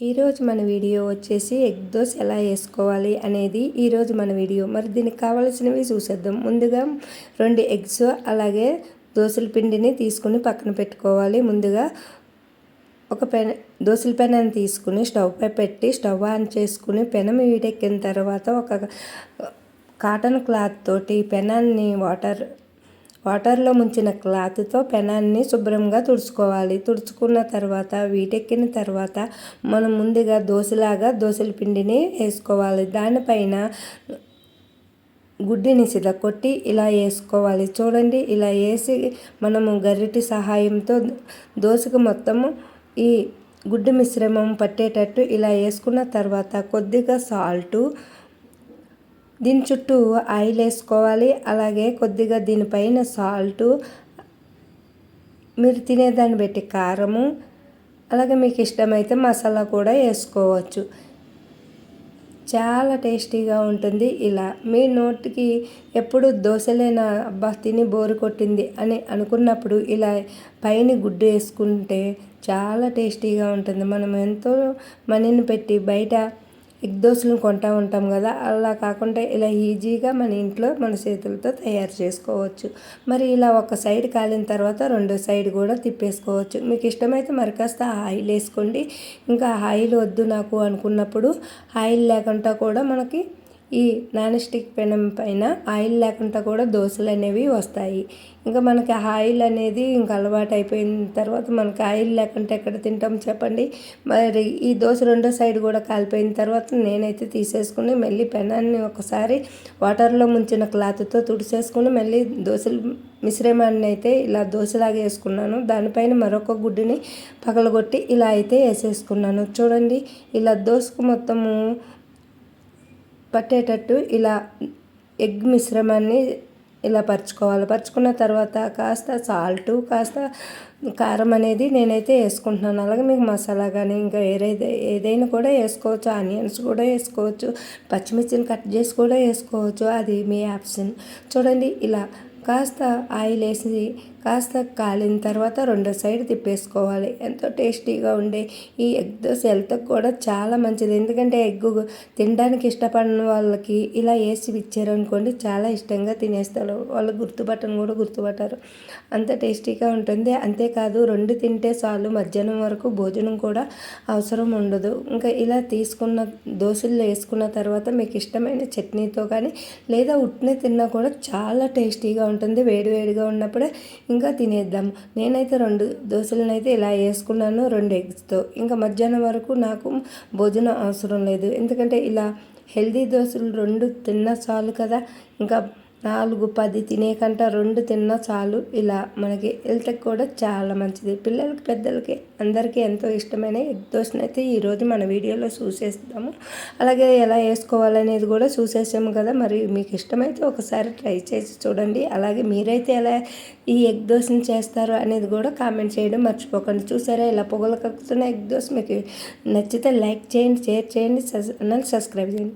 ఈరోజు మన వీడియో వచ్చేసి ఎగ్ దోశ ఎలా వేసుకోవాలి అనేది ఈరోజు మన వీడియో. మరి దీనికి కావాల్సినవి చూసేద్దాం. ముందుగా రెండు ఎగ్స్ అలాగే దోశల పిండిని తీసుకుని పక్కన పెట్టుకోవాలి. ముందుగా ఒక పెన దోశల పెనాన్ని తీసుకుని స్టవ్ పై పెట్టి స్టవ్ ఆన్ చేసుకుని పెనం వీటెక్కిన తర్వాత ఒక కాటన్ క్లాత్ తోటి పెనాన్ని వాటర్ వాటర్లో ముంచిన క్లాత్తో పెనాన్ని శుభ్రంగా తుడుచుకోవాలి. తుడుచుకున్న తర్వాత వీటెక్కిన తర్వాత మనం ముందుగా దోశలాగా దోశల పిండిని వేసుకోవాలి. దానిపైన గుడ్డిని సిద్ధ కొట్టి ఇలా వేసుకోవాలి. చూడండి ఇలా వేసి మనము గరిటి సహాయంతో దోశకు మొత్తము ఈ గుడ్డు మిశ్రమం పట్టేటట్టు ఇలా వేసుకున్న తర్వాత కొద్దిగా సాల్టు దీని చుట్టూ ఆయిల్ వేసుకోవాలి. అలాగే కొద్దిగా దీనిపైన సాల్టు మీరు తినేదాన్ని బట్టి కారము అలాగే మీకు ఇష్టమైతే మసాలా కూడా వేసుకోవచ్చు. చాలా టేస్టీగా ఉంటుంది ఇలా. మీ నోటికి ఎప్పుడు దోశలేనా అబ్బా తిని బోరు కొట్టింది అని అనుకున్నప్పుడు ఇలా పైన గుడ్డు వేసుకుంటే చాలా టేస్టీగా ఉంటుంది. మనం ఎంతో మనీని పెట్టి బయట ఎగ్ దోశలను కొంటూ ఉంటాం కదా అలా కాకుండా ఇలా ఈజీగా మన ఇంట్లో మన చేతులతో తయారు చేసుకోవచ్చు. మరి ఇలా ఒక సైడ్ కాలిన తర్వాత రెండో సైడ్ కూడా తిప్పేసుకోవచ్చు. మీకు ఇష్టమైతే మరి కాస్త ఆయిల్ వేసుకోండి. ఇంకా ఆయిల్ వద్దు నాకు అనుకున్నప్పుడు ఆయిల్ లేకుండా కూడా మనకి ఈ నాన్ స్టిక్ పెనం పైన ఆయిల్ లేకుండా కూడా దోశలు అనేవి వస్తాయి. ఇంకా మనకి ఆయిల్ అనేది ఇంకా అలవాటు అయిపోయిన తర్వాత మనకి ఆయిల్ లేకుండా ఎక్కడ తింటాం చెప్పండి? మరి ఈ దోశ రెండో సైడ్ కూడా కాలిపోయిన తర్వాత నేనైతే తీసేసుకుని మళ్ళీ పెనాన్ని ఒకసారి వాటర్లో ముంచిన క్లాత్తో తుడిసేసుకుని మళ్ళీ దోశలు మిశ్రమాన్ని అయితే ఇలా దోశలాగా వేసుకున్నాను. దానిపైన మరొక గుడ్డుని పగలగొట్టి ఇలా అయితే వేసేసుకున్నాను. చూడండి ఇలా దోశకు మొత్తము పట్టేటట్టు ఇలా ఎగ్ మిశ్రమాన్ని ఇలా పరుచుకోవాలి. పరుచుకున్న తర్వాత కాస్త సాల్టు కాస్త కారం అనేది నేనైతే వేసుకుంటున్నాను. అలాగే మీకు మసాలా కానీ ఇంకా ఏదైతే ఏదైనా కూడా వేసుకోవచ్చు. ఆనియన్స్ కూడా వేసుకోవచ్చు. పచ్చిమిర్చిని కట్ చేసి కూడా వేసుకోవచ్చు. అది మీ ఆప్షన్. చూడండి ఇలా కాస్త ఆయిల్ వేసి కాస్త కాలిన తర్వాత రెండో సైడ్ తిప్పేసుకోవాలి. ఎంతో టేస్టీగా ఉండే ఈ ఎగ్ దోశ హెల్త్కి కూడా చాలా మంచిది. ఎందుకంటే ఎగ్ తినడానికి ఇష్టపడిన వాళ్ళకి ఇలా వేసి ఇచ్చారనుకోండి చాలా ఇష్టంగా తినేస్తారు. వాళ్ళు గుర్తుపట్టను కూడా గుర్తుపట్టారు. అంత టేస్టీగా ఉంటుంది. అంతేకాదు రెండు తింటే చాలు మధ్యాహ్నం వరకు భోజనం కూడా అవసరం ఉండదు. ఇంకా ఇలా తీసుకున్న దోశలు వేసుకున్న తర్వాత మీకు ఇష్టమైన చట్నీతో కానీ లేదా ఉట్టిన తిన్నా కూడా చాలా టేస్టీగా ఉంటుంది. వేడివేడిగా ఉన్నప్పుడే ఇంకా తినేద్దాం. నేనైతే రెండు దోశలనైతే ఇలా వేసుకున్నాను రెండు ఎగ్స్తో. ఇంకా మధ్యాహ్నం వరకు నాకు భోజనం అవసరం లేదు. ఎందుకంటే ఇలా హెల్దీ దోశలు రెండు తిన్నా చాలు కదా. ఇంకా నాలుగు పది తినే కంట రెండు తిన్నా చాలు. ఇలా మనకి హెల్త్కి కూడా చాలా మంచిది. పిల్లలకి పెద్దలకి అందరికీ ఎంతో ఇష్టమైన ఎగ్ దోశను అయితే ఈరోజు మన వీడియోలో చూసేస్తాము అలాగే ఎలా వేసుకోవాలనేది కూడా చూసేసాము కదా. మరి మీకు ఇష్టమైతే ఒకసారి ట్రై చేసి చూడండి. అలాగే మీరైతే ఎలా ఈ ఎగ్ దోశను చేస్తారు అనేది కూడా కామెంట్ చేయడం మర్చిపోకండి. చూసారా? ఇలా పొగలు కక్కుతున్న ఎగ్ దోశ మీకు నచ్చితే లైక్ చేయండి షేర్ చేయండి సబ్స్క్రైబ్ చేయండి.